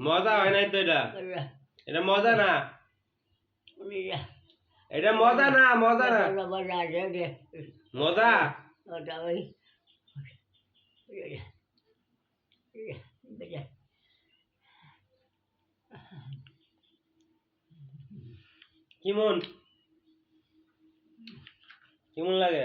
মজা হয় নাই তো এটা এটা মজা না এটা মজা না মজা না মজা কেমন কেমন লাগে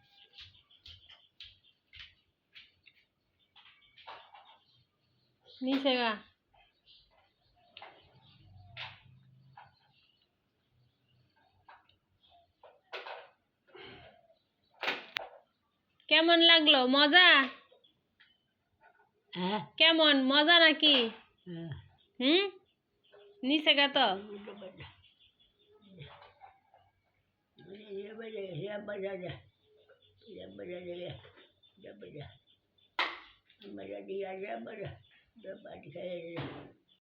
नीचे का কেমন লাগল? মজা? হ্যাঁ। কেমন? মজা নাকি? হ্যাঁ। হুম? নিচে গা তো। মজা দিয়া যা মজা the butthole.